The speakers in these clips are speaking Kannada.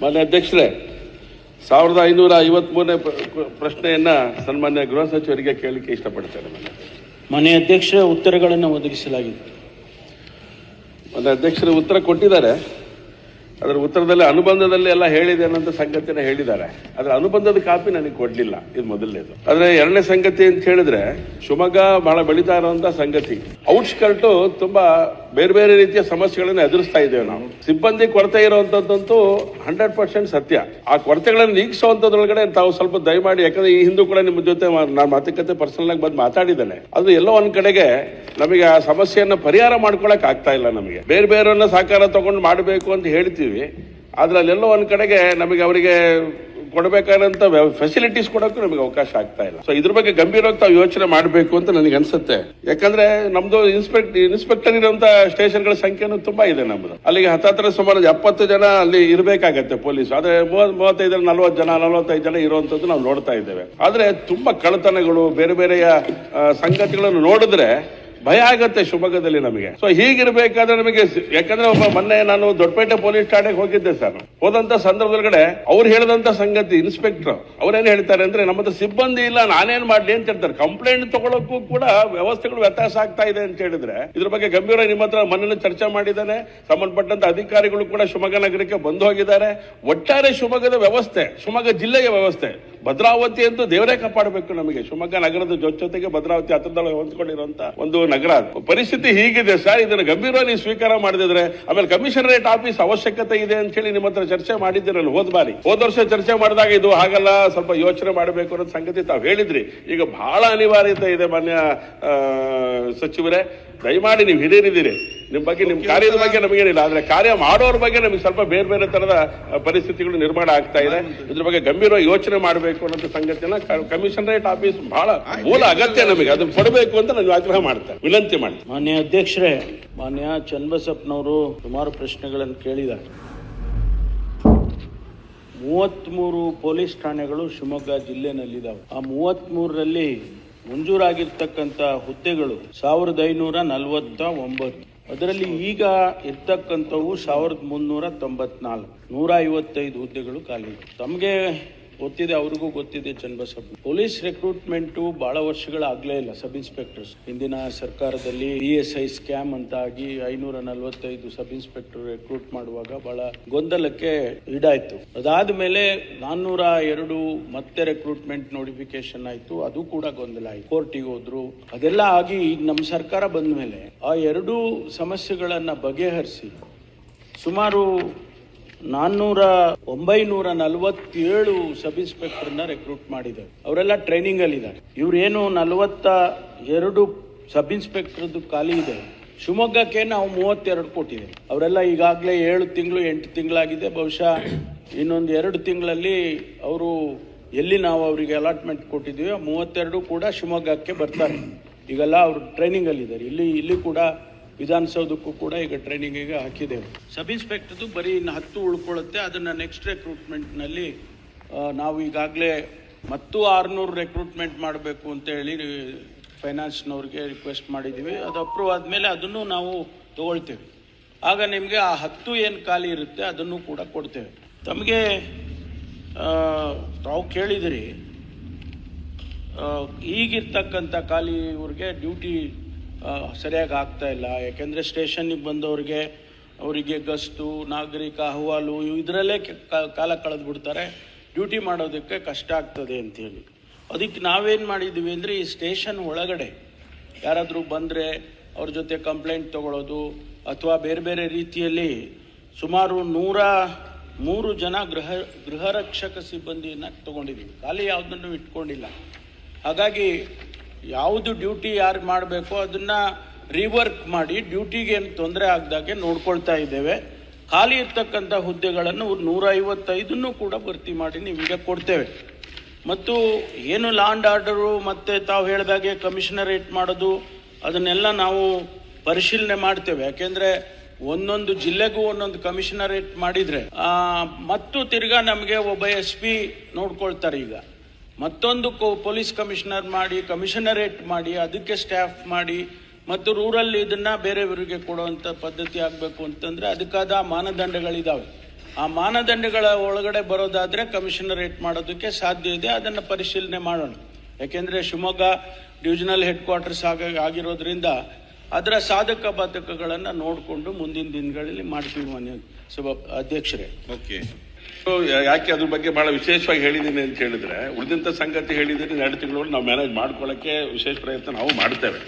ಮಾನ್ಯ ಅಧ್ಯಕ್ಷರೇ ಸಾವಿರದ ಐನೂರ ಐವತ್ಮೂರನೇ ಪ್ರಶ್ನೆಯನ್ನ ಸನ್ಮಾನ್ಯ ಗೃಹ ಸಚಿವರಿಗೆ ಕೇಳಲಿಕ್ಕೆ ಇಷ್ಟಪಡ್ತೇನೆ ಮನೆ ಮಾನ್ಯ ಅಧ್ಯಕ್ಷರ ಉತ್ತರಗಳನ್ನು ಒದಗಿಸಲಾಗಿದೆ. ಮಾನ್ಯ ಅಧ್ಯಕ್ಷರು ಉತ್ತರ ಕೊಟ್ಟಿದ್ದಾರೆ. ಅದರ ಉತ್ತರದಲ್ಲಿ ಅನುಬಂಧದಲ್ಲಿ ಎಲ್ಲ ಹೇಳಿದೆ ಅನ್ನೋಂಥ ಸಂಗತಿನ ಹೇಳಿದ್ದಾರೆ. ಅದರ ಅನುಬಂಧದ ಕಾಪಿ ನನಗೆ ಕೊಡ್ಲಿಲ್ಲ, ಇದು ಮೊದಲನೇದು. ಆದ್ರೆ ಎರಡನೇ ಸಂಗತಿ ಅಂತ ಹೇಳಿದ್ರೆ, ಶಿವಮೊಗ್ಗ ಬಹಳ ಬೆಳೀತಾ ಇರುವಂತ ಸಂಗತಿ. ಔಟ್ಸ್ಕರ್ಟ್ ತುಂಬಾ ಬೇರೆ ಬೇರೆ ರೀತಿಯ ಸಮಸ್ಯೆಗಳನ್ನು ಎದುರಿಸ್ತಾ ಇದ್ದೇವೆ ನಾವು. ಸಿಬ್ಬಂದಿ ಕೊರತೆ ಇರುವಂತದ್ದಂತೂ ಹಂಡ್ರೆಡ್ ಪರ್ಸೆಂಟ್ ಸತ್ಯ. ಆ ಕೊರತೆಗಳನ್ನು ನೀಗಿಸುವಂತದ್ರೊಳಗಡೆ ತಾವು ಸ್ವಲ್ಪ ದಯಮಾಡಿ, ಯಾಕಂದ್ರೆ ಈ ಹಿಂದೂ ಕೂಡ ನಿಮ್ಮ ಜೊತೆ ನಾನು ಮಾತುಕತೆ ಪರ್ಸನಲ್ ಆಗಿ ಬಂದು ಮಾತಾಡಿದ್ದೇನೆ. ಅದು ಎಲ್ಲೋ ಒಂದ್ ಕಡೆಗೆ ನಮಗೆ ಆ ಸಮಸ್ಯೆಯನ್ನ ಪರಿಹಾರ ಮಾಡ್ಕೊಳಕ್ ಆಗ್ತಾ ಇಲ್ಲ ನಮಗೆ. ಬೇರೆ ಬೇರೆಯವ್ರನ್ನ ಸಹಕಾರ ತಗೊಂಡು ಮಾಡಬೇಕು ಅಂತ ಹೇಳ್ತೀವಿ. ಆದ್ರೆ ಅಲ್ಲೆಲ್ಲೋ ಒಂದು ಕಡೆಗೆ ನಮಗೆ ಅವರಿಗೆ ಕೊಡಬೇಕಾದಂಥ ಫೆಸಿಲಿಟೀಸ್ ಕೊಡೋಕ್ಕೂ ನಮಗೆ ಅವಕಾಶ ಆಗ್ತಾ ಇಲ್ಲ. ಸೊ ಇದ್ರ ಬಗ್ಗೆ ಗಂಭೀರವಾಗಿ ತಾವು ಯೋಚನೆ ಮಾಡಬೇಕು ಅಂತ ನನಗೆ ಅನ್ಸುತ್ತೆ. ಯಾಕಂದ್ರೆ ನಮ್ದು ಇನ್ಸ್ಪೆಕ್ಟ್ ಇನ್ಸ್ಪೆಕ್ಟರ್ ಇರುವಂತ ಸ್ಟೇಷನ್ಗಳ ಸಂಖ್ಯೆನೂ ತುಂಬಾ ಇದೆ ನಮ್ದು. ಅಲ್ಲಿಗೆ ಹತ್ತತ್ರ ಸುಮಾರು ಎಪ್ಪತ್ತು ಜನ ಅಲ್ಲಿ ಇರಬೇಕಾಗತ್ತೆ ಪೊಲೀಸ್. ಆದ್ರೆ ಮೂವತ್, ಮೂವತ್ತೈದರ ನಲ್ವತ್ತು ಜನ, ನಲವತ್ತೈದು ಜನ ಇರುವಂತದ್ದು ನಾವು ನೋಡ್ತಾ ಇದ್ದೇವೆ. ಆದ್ರೆ ತುಂಬಾ ಕಳ್ಳತನಗಳು, ಬೇರೆ ಬೇರೆಯ ಸಂಗತಿಗಳನ್ನು ನೋಡಿದ್ರೆ ಭಯ ಆಗುತ್ತೆ ಶಿವಮೊಗ್ಗದಲ್ಲಿ ನಮಗೆ. ಸೊ ಹೀಗಿರ್ಬೇಕಾದ್ರೆ ನಮಗೆ ಯಾಕಂದ್ರೆ ಒಬ್ಬ ಮೊನ್ನೆ ನಾನು ದೊಡ್ಡಪೇಟೆ ಪೊಲೀಸ್ ಠಾಣೆಗೆ ಹೋಗಿದ್ದೆ ಸರ್. ಹೋದಂತ ಸಂದರ್ಭದೊಳಗಡೆ ಅವ್ರು ಹೇಳಿದಂತ ಸಂಗತಿ ಇನ್ಸ್ಪೆಕ್ಟರ್ ಅವ್ರೇನ್ ಹೇಳ್ತಾರೆ ಅಂದ್ರೆ ನಮ್ಮ ಹತ್ರ ಸಿಬ್ಬಂದಿ ಇಲ್ಲ, ನಾನೇನ್ ಮಾಡ್ಲಿ ಅಂತ ಹೇಳ್ತಾರೆ. ಕಂಪ್ಲೇಂಟ್ ತಗೊಳಕ್ಕೂ ಕೂಡ ವ್ಯವಸ್ಥೆಗಳು ವ್ಯತ್ಯಾಸ ಆಗ್ತಾ ಇದೆ ಅಂತ ಹೇಳಿದ್ರೆ, ಇದ್ರ ಬಗ್ಗೆ ಗಂಭೀರ ನಿಮ್ಮ ಹತ್ರ ಮೊನ್ನೆ ಚರ್ಚೆ ಮಾಡಿದ್ದಾನೆ. ಸಂಬಂಧಪಟ್ಟಂತ ಅಧಿಕಾರಿಗಳು ಕೂಡ ಶಿವಮೊಗ್ಗ ನಗರಕ್ಕೆ ಬಂದು ಹೋಗಿದ್ದಾರೆ. ಒಟ್ಟಾರೆ ಶಿವಮೊಗ್ಗದ ವ್ಯವಸ್ಥೆ, ಶಿವಮೊಗ್ಗ ಜಿಲ್ಲೆಯ ವ್ಯವಸ್ಥೆ ಭದ್ರಾವತಿ ಅಂತೂ ದೇವರೇ ಕಾಪಾಡಬೇಕು ನಮಗೆ. ಶಿವಮೊಗ್ಗ ನಗರದ ಜೊತೆ ಜೊತೆಗೆ ಭದ್ರಾವತಿ ಹತ್ತಿರದಲ್ಲಿ ಹೊಂದ್ಕೊಂಡಿರುವಂತ ಒಂದು ನಗರ ಪರಿಸ್ಥಿತಿ ಹೀಗಿದೆ ಸರ್. ಇದನ್ನು ಗಂಭೀರವಾಗಿ ಸ್ವೀಕಾರ ಮಾಡಿದ್ರೆ ಆಮೇಲೆ ಕಮಿಷನರೇಟ್ ಆಫೀಸ್ ಅವಶ್ಯಕತೆ ಇದೆ ಅಂತ ಹೇಳಿ ನಿಮ್ಮ ಹತ್ರ ಚರ್ಚೆ ಮಾಡಿದ್ದೀರಲ್ಲ, ಹೋದ್ ಬಾರಿ. ಹೋದ ವರ್ಷ ಚರ್ಚೆ ಮಾಡಿದಾಗ ಇದು ಹಾಗಲ್ಲ, ಸ್ವಲ್ಪ ಯೋಚನೆ ಮಾಡಬೇಕು ಅನ್ನೋ ಸಂಗತಿ ತಾವು ಹೇಳಿದ್ರಿ. ಈಗ ಬಹಳ ಅನಿವಾರ್ಯತೆ ಇದೆ ಮಾನ್ಯ ಸಚಿವರೇ. ದಯಮಾಡಿ ನೀವು ಹಿರಿಯರಿದ್ದೀರಿ. ನಿಮ್ಮ ಬಗ್ಗೆ, ನಿಮ್ಮ ಕಾರ್ಯದ ಬಗ್ಗೆ ನಮಗೇನಿಲ್ಲ. ಆದ್ರೆ ಕಾರ್ಯ ಮಾಡೋರ ಬಗ್ಗೆ ನಮಗೆ ಸ್ವಲ್ಪ ಬೇರೆ ಬೇರೆ ತರದ ಪರಿಸ್ಥಿತಿಗಳು ನಿರ್ಮಾಣ ಆಗ್ತಾ ಇದೆ. ಇದ್ರ ಬಗ್ಗೆ ಗಂಭೀರವಾಗಿ ಯೋಚನೆ ಮಾಡಬೇಕು. ಅನ್ನೋ ಸಂಗತಿಯನ್ನ ಕಮಿಷನರೇಟ್ ಆಫೀಸ್ ಬಹಳ ಮೂಲ ಅಗತ್ಯ ನಮಗೆ. ಅದನ್ನ ಕೊಡಬೇಕು ಅಂತ ನಾನು ಆಗ್ರಹ ಮಾಡ್ತೇನೆ. ವಿನಂತಿ ಮಾಡ್ತೇನೆ. ಮಾನ್ಯ ಅಧ್ಯಕ್ಷರೇ, ಮಾನ್ಯ ಚನ್ನಬಸಪ್ಪನವರು ಸುಮಾರು ಪ್ರಶ್ನೆಗಳನ್ನು ಕೇಳಿದ್ದಾರೆ. ಮೂವತ್ತ್ಮೂರು ಪೊಲೀಸ್ ಠಾಣೆಗಳು ಶಿವಮೊಗ್ಗ ಜಿಲ್ಲೆನಲ್ಲಿದ್ದಾವೆ. ಆ ಮೂವತ್ತ್ಮೂರರಲ್ಲಿ ಮಂಜೂರಾಗಿರ್ತಕ್ಕಂಥ ಹುದ್ದೆಗಳು ಸಾವಿರದ ಐನೂರ ನಲವತ್ತ ಒಂಬತ್ತು ಅದರಲ್ಲಿ ಈಗ ಇರ್ತಕ್ಕಂಥವು ಸಾವಿರದ ಮುನ್ನೂರ ತೊಂಬತ್ನಾಲ್ಕು. ನೂರ ಐವತ್ತೈದು ಹುದ್ದೆಗಳು ಖಾಲಿ. ತಮಗೆ ಗೊತ್ತಿದೆ, ಅವ್ರಿಗೂ ಗೊತ್ತಿದೆ ಚನ್ನಬಸಪ್ಪ ಪೊಲೀಸ್ ರೆಕ್ರೂಟ್ಮೆಂಟು ಬಹಳ ವರ್ಷಗಳಾಗಲೇ ಇಲ್ಲ, ಸಬ್ ಇನ್ಸ್ಪೆಕ್ಟರ್ಸ್. ಹಿಂದಿನ ಸರ್ಕಾರದಲ್ಲಿ ಇ ಎಸ್ ಐ ಸ್ಕ್ಯಾಮ್ ಅಂತ ಆಗಿ ಐನೂರ ನಲವತ್ತೈದು ಸಬ್ ಇನ್ಸ್ಪೆಕ್ಟರ್ ರಿಕ್ರೂಟ್ ಮಾಡುವಾಗ ಬಹಳ ಗೊಂದಲಕ್ಕೆ ಈಡಾಯ್ತು. ಅದಾದ್ಮೇಲೆ ನಾನ್ನೂರ ಎರಡು ಮತ್ತೆ ರಿಕ್ರೂಟ್ಮೆಂಟ್ ನೋಟಿಫಿಕೇಶನ್ ಆಯ್ತು, ಅದು ಕೂಡ ಗೊಂದಲ ಆಯ್ತು. ಕೋರ್ಟಿಗೆ ಹೋದ್ರು. ಅದೆಲ್ಲ ಆಗಿ ಈಗ ನಮ್ಮ ಸರ್ಕಾರ ಬಂದ ಮೇಲೆ ಆ ಎರಡೂ ಸಮಸ್ಯೆಗಳನ್ನು ಬಗೆಹರಿಸಿ ಸುಮಾರು ನಾನ್ನೂರ ಒಂಬೈನೂರ ನಲವತ್ತೇಳು ಸಬ್ ಇನ್ಸ್ಪೆಕ್ಟರ್ನ ರೆಕ್ರೂಟ್ ಮಾಡಿದ್ದಾರೆ. ಅವರೆಲ್ಲ ಟ್ರೈನಿಂಗ್ ಅಲ್ಲಿ ಇದ್ದಾರೆ ಇವ್ರೇನು ನಲವತ್ತ ಎರಡು ಸಬ್ ಇನ್ಸ್ಪೆಕ್ಟರ್ದು ಖಾಲಿ ಇದೆ. ಶಿವಮೊಗ್ಗಕ್ಕೆ ನಾವು ಮೂವತ್ತೆರಡು ಕೊಟ್ಟಿದೆ ಅವರೆಲ್ಲ ಈಗಾಗಲೇ ಏಳು ತಿಂಗಳು, ಎಂಟು ತಿಂಗಳಾಗಿದೆ. ಬಹುಶಃ ಇನ್ನೊಂದು ಎರಡು ತಿಂಗಳಲ್ಲಿ ಅವರು ಎಲ್ಲಿ ನಾವು ಅವರಿಗೆ ಅಲಾಟ್ಮೆಂಟ್ ಕೊಟ್ಟಿದ್ದೀವಿ, ಮೂವತ್ತೆರಡು ಕೂಡ ಶಿವಮೊಗ್ಗಕ್ಕೆ ಬರ್ತಾರೆ. ಈಗೆಲ್ಲ ಅವರು ಟ್ರೈನಿಂಗಲ್ಲಿದ್ದಾರೆ ಇಲ್ಲಿ ಇಲ್ಲಿ ಕೂಡ ವಿಧಾನಸೌಧಕ್ಕೂ ಕೂಡ ಈಗ ಟ್ರೈನಿಂಗಿಗೆ ಹಾಕಿದ್ದೇವೆ. ಸಬ್ ಇನ್ಸ್ಪೆಕ್ಟರ್ದು ಬರೀ ಇನ್ನು ಹತ್ತು ಉಳ್ಕೊಳ್ಳುತ್ತೆ. ಅದನ್ನು ನೆಕ್ಸ್ಟ್ ರೆಕ್ರೂಟ್ಮೆಂಟ್ನಲ್ಲಿ ನಾವು ಈಗಾಗಲೇ ಮತ್ತು ಆರುನೂರು ರೆಕ್ರೂಟ್ಮೆಂಟ್ ಮಾಡಬೇಕು ಅಂತೇಳಿ ಫೈನಾನ್ಸ್ನವ್ರಿಗೆ ರಿಕ್ವೆಸ್ಟ್ ಮಾಡಿದ್ದೀವಿ. ಅದು ಅಪ್ರೂವ್ ಆದಮೇಲೆ ಅದನ್ನು ನಾವು ತಗೊಳ್ತೇವೆ. ಆಗ ನಿಮಗೆ ಆ ಹತ್ತು ಏನು ಖಾಲಿ ಇರುತ್ತೆ ಅದನ್ನು ಕೂಡ ಕೊಡ್ತೇವೆ. ತಮಗೆ ತಾವು ಕೇಳಿದಿರಿ ಈಗಿರ್ತಕ್ಕಂಥ ಖಾಲಿ ಇವ್ರಿಗೆ ಡ್ಯೂಟಿ ಸರಿಯಾಗಿ ಆಗ್ತಾ ಇಲ್ಲ. ಯಾಕೆಂದರೆ ಸ್ಟೇಷನ್ನಿಗೆ ಬಂದವರಿಗೆ ಅವರಿಗೆ ಗಸ್ತು, ನಾಗರಿಕ ಅಹವಾಲು ಇದರಲ್ಲೇ ಕಾಲ ಕಳೆದು ಬಿಡ್ತಾರೆ. ಡ್ಯೂಟಿ ಮಾಡೋದಕ್ಕೆ ಕಷ್ಟ ಆಗ್ತದೆ ಅಂತೇಳಿ ಅದಕ್ಕೆ ನಾವೇನು ಮಾಡಿದ್ದೀವಿ ಅಂದರೆ ಈ ಸ್ಟೇಷನ್ ಒಳಗಡೆ ಯಾರಾದರೂ ಬಂದರೆ ಅವ್ರ ಜೊತೆ ಕಂಪ್ಲೇಂಟ್ ತಗೊಳ್ಳೋದು ಅಥವಾ ಬೇರೆ ಬೇರೆ ರೀತಿಯಲ್ಲಿ ಸುಮಾರು ನೂರ ಮೂರು ಜನ ಗೃಹ ಗೃಹ ರಕ್ಷಕ ಸಿಬ್ಬಂದಿಯನ್ನು ತಗೊಂಡಿದ್ದೀವಿ. ಖಾಲಿ ಯಾವುದನ್ನು ಇಟ್ಕೊಂಡಿಲ್ಲ. ಹಾಗಾಗಿ ಯಾವುದು ಡ್ಯೂಟಿ ಯಾರು ಮಾಡಬೇಕು ಅದನ್ನು ರಿವರ್ಕ್ ಮಾಡಿ ಡ್ಯೂಟಿಗೆ ಏನು ತೊಂದರೆ ಆಗದಾಗೆ ನೋಡ್ಕೊಳ್ತಾ ಇದ್ದೇವೆ. ಖಾಲಿ ಇರ್ತಕ್ಕಂಥ ಹುದ್ದೆಗಳನ್ನು ನೂರ ಐವತ್ತೈದನ್ನು ಕೂಡ ಭರ್ತಿ ಮಾಡಿ ನಿಮಗೆ ಕೊಡ್ತೇವೆ. ಮತ್ತು ಏನು ಲಾಂಡ್ ಆರ್ಡರು ಮತ್ತು ತಾವು ಹೇಳಿದಾಗೆ ಕಮಿಷನರೇಟ್ ಮಾಡೋದು, ಅದನ್ನೆಲ್ಲ ನಾವು ಪರಿಶೀಲನೆ ಮಾಡ್ತೇವೆ. ಯಾಕೆಂದರೆ ಒಂದೊಂದು ಜಿಲ್ಲೆಗೂ ಒಂದೊಂದು ಕಮಿಷನರೇಟ್ ಮಾಡಿದರೆ ಮತ್ತು ತಿರ್ಗಾ ನಮಗೆ ಒಬ್ಬ ಎಸ್ ಪಿ ನೋಡ್ಕೊಳ್ತಾರೆ ಈಗ. ಮತ್ತೊಂದು ಪೊಲೀಸ್ ಕಮಿಷನರ್ ಮಾಡಿ, ಕಮಿಷನರೇಟ್ ಮಾಡಿ, ಅದಕ್ಕೆ ಸ್ಟಾಫ್ ಮಾಡಿ, ಮತ್ತು ರೂರಲ್ ಇದನ್ನ ಬೇರೆಯವರಿಗೆ ಕೊಡುವಂಥ ಪದ್ಧತಿ ಆಗಬೇಕು ಅಂತಂದ್ರೆ ಅದಕ್ಕಾದ ಮಾನದಂಡಗಳಿದ್ದಾವೆ ಆ ಮಾನದಂಡಗಳ ಒಳಗಡೆ ಬರೋದಾದ್ರೆ ಕಮಿಷನರೇಟ್ ಮಾಡೋದಕ್ಕೆ ಸಾಧ್ಯ ಇದೆ, ಅದನ್ನು ಪರಿಶೀಲನೆ ಮಾಡೋಣ. ಯಾಕೆಂದ್ರೆ ಶಿವಮೊಗ್ಗ ಡಿವಿಷನಲ್ ಹೆಡ್ ಕ್ವಾರ್ಟರ್ಸ್ ಆಗ ಆಗಿರೋದ್ರಿಂದ ಅದರ ಸಾಧಕ ಬಾಧಕಗಳನ್ನು ನೋಡಿಕೊಂಡು ಮುಂದಿನ ದಿನಗಳಲ್ಲಿ ಮಾಡ್ತೀವಿ ಮಾನ್ಯ ಸಭಾ ಅಧ್ಯಕ್ಷರೇ. ಓಕೆ. ಯಾಕೆ ಅದ್ರ ಬಗ್ಗೆ ಬಹಳ ವಿಶೇಷವಾಗಿ ಹೇಳಿದ್ದೀನಿ ಅಂತ ಹೇಳಿದ್ರೆ ಉಳಿದಂತ ಸಂಗತಿ ಹೇಳಿದ್ದೀನಿ ಎರಡು ತಿಂಗಳು ನಾವು ಮ್ಯಾನೇಜ್ ಮಾಡ್ಕೊಳ್ಳೋಕೆ ವಿಶೇಷ ಪ್ರಯತ್ನ ನಾವು ಮಾಡ್ತೇವೆ.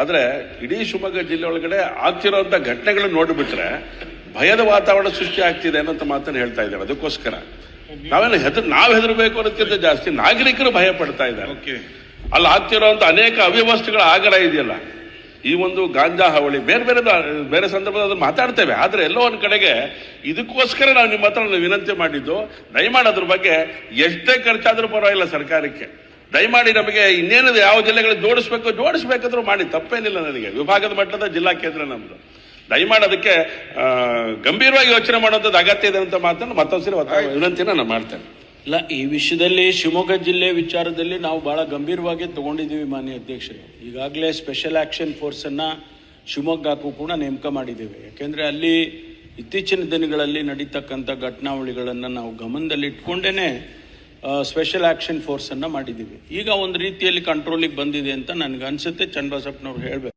ಆದ್ರೆ ಇಡೀ ಶಿವಮೊಗ್ಗ ಜಿಲ್ಲೆ ಒಳಗಡೆ ಆಗ್ತಿರೋಂಥ ಘಟನೆಗಳನ್ನ ನೋಡಿಬಿಟ್ರೆ ಭಯದ ವಾತಾವರಣ ಸೃಷ್ಟಿ ಆಗ್ತಿದೆ ಅನ್ನೋಂಥ ಮಾತನ್ನು ಹೇಳ್ತಾ ಇದ್ದೇವೆ ಅದಕ್ಕೋಸ್ಕರ ನಾವೆಲ್ಲ ಹೆದರ್ ನಾವು ಹೆದರಬೇಕು ಅನ್ನೋದಕ್ಕಿಂತ ಜಾಸ್ತಿ ನಾಗರಿಕರು ಭಯ ಪಡ್ತಾ ಇದ್ದಾರೆ ಅಲ್ಲಿ ಆಗ್ತಿರೋಂಥ ಅನೇಕ ಅವ್ಯವಸ್ಥೆಗಳ ಆಗರ ಇದೆಯಲ್ಲ. ಈ ಒಂದು ಗಾಂಜಾ ಹಾವಳಿ ಬೇರೆ ಬೇರೆ ಬೇರೆ ಸಂದರ್ಭದಲ್ಲಿ ಮಾತಾಡ್ತೇವೆ. ಆದರೆ ಎಲ್ಲೋ ಒಂದು ಕಡೆಗೆ ಇದಕ್ಕೋಸ್ಕರ ನಾವು ನಿಮ್ಮ ಹತ್ರ ವಿನಂತಿ ಮಾಡಿದ್ದು ದಯಮಾಡಿ ಅದ್ರ ಬಗ್ಗೆ ಎಷ್ಟೇ ಖರ್ಚಾದರೂ ಪರವಾಗಿಲ್ಲ ಸರ್ಕಾರಕ್ಕೆ. ದಯಮಾಡಿ ನಮಗೆ ಇನ್ನೇನು ಯಾವ ಜಿಲ್ಲೆಗಳಿಗೆ ಜೋಡಿಸ್ಬೇಕು ಜೋಡಿಸ್ಬೇಕಾದ್ರೂ ಮಾಡಿ ತಪ್ಪೇನಿಲ್ಲ ನನಗೆ. ವಿಭಾಗದ ಮಟ್ಟದ ಜಿಲ್ಲಾ ಕೇಂದ್ರ ನಮ್ದು. ದಯಮಾಡಿ ಅದಕ್ಕೆ ಗಂಭೀರವಾಗಿ ಯೋಚನೆ ಮಾಡುವಂಥದ್ದು ಅಗತ್ಯ ಇದೆ ಅಂತ ಮಾತನ್ನು ಮತ್ತೊಂದ್ಸರಿ ವಿನಂತಿನ ನಾನು ಮಾಡ್ತೇನೆ. ಇಲ್ಲ, ಈ ವಿಷಯದಲ್ಲಿ ಶಿವಮೊಗ್ಗ ಜಿಲ್ಲೆ ವಿಚಾರದಲ್ಲಿ ನಾವು ಬಹಳ ಗಂಭೀರವಾಗಿ ತಗೊಂಡಿದ್ದೀವಿ ಮಾನ್ಯ ಅಧ್ಯಕ್ಷರು. ಈಗಾಗಲೇ ಸ್ಪೆಷಲ್ ಆಕ್ಷನ್ ಫೋರ್ಸ್ ಅನ್ನ ಶಿವಮೊಗ್ಗಕ್ಕೂ ಕೂಡ ನೇಮಕ ಮಾಡಿದ್ದೇವೆ. ಯಾಕೆಂದರೆ ಅಲ್ಲಿ ಇತ್ತೀಚಿನ ದಿನಗಳಲ್ಲಿ ನಡೀತಕ್ಕಂಥ ಘಟನಾವಳಿಗಳನ್ನು ನಾವು ಗಮನದಲ್ಲಿ ಇಟ್ಕೊಂಡೇನೆ ಸ್ಪೆಷಲ್ ಆಕ್ಷನ್ ಫೋರ್ಸ್ ಅನ್ನ ಮಾಡಿದ್ದೀವಿ. ಈಗ ಒಂದು ರೀತಿಯಲ್ಲಿ ಕಂಟ್ರೋಲಿಗೆ ಬಂದಿದೆ ಅಂತ ನನಗೆ ಅನ್ಸುತ್ತೆ. ಚನ್ನಬಸಪ್ಪನವ್ರು ಹೇಳಬೇಕು.